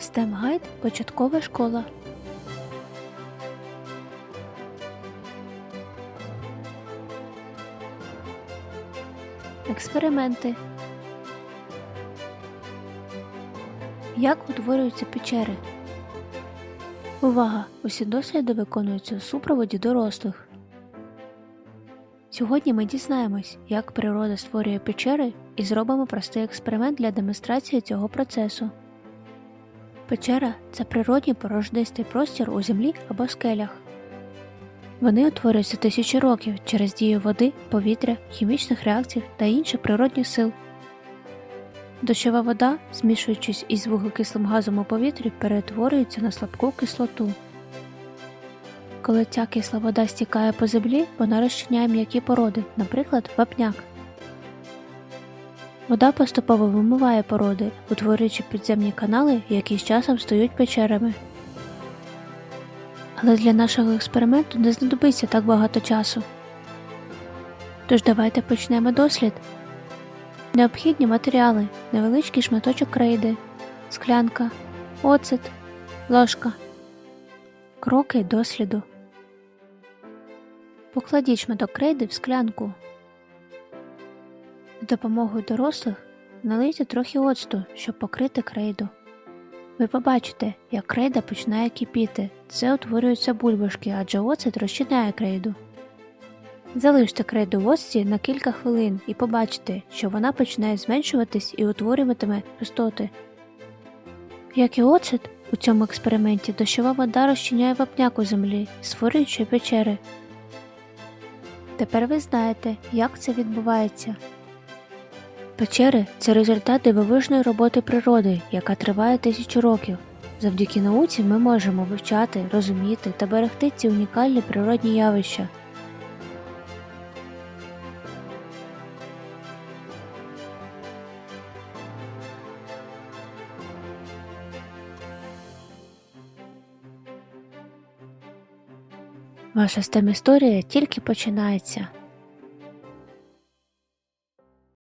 STEM Гайд Початкова школа. Експерименти. Як утворюються печери? Увага! Усі досліди виконуються у супроводі дорослих. Сьогодні ми дізнаємось, як природа створює печери і зробимо простий експеримент для демонстрації цього процесу. Печера це природній порожнистий простір у землі або скелях. Вони утворюються тисячі років через дію води, повітря, хімічних реакцій та інших природних сил. Дощова вода, змішуючись із вуглекислим газом у повітрі, перетворюється на слабку кислоту. Коли ця кисла вода стікає по землі, вона розчиняє м'які породи, наприклад, вапняк. Вода поступово вимиває породи, утворюючи підземні канали, які з часом стають печерами. Але для нашого експерименту не знадобиться так багато часу. Тож давайте почнемо дослід. Необхідні матеріали, невеличкий шматочок крейди, склянка, оцет, ложка. Кроки досліду. Покладіть шматок крейди в склянку. Допомогою дорослих налийте трохи оцту, щоб покрити крейду. Ви побачите, як крейда починає кипіти. Це утворюються бульбашки, адже оцет розчиняє крейду. Залиште крейду в оцті на кілька хвилин і побачите, що вона починає зменшуватись і утворюватиме пустоти. Як і оцет, у цьому експерименті дощова вода розчиняє вапняк у землі, створюючи печери. Тепер ви знаєте, як це відбувається. Печери це результат дивовижної роботи природи, яка триває тисячу років. Завдяки науці ми можемо вивчати, розуміти та берегти ці унікальні природні явища. Ваша STEM історія тільки починається.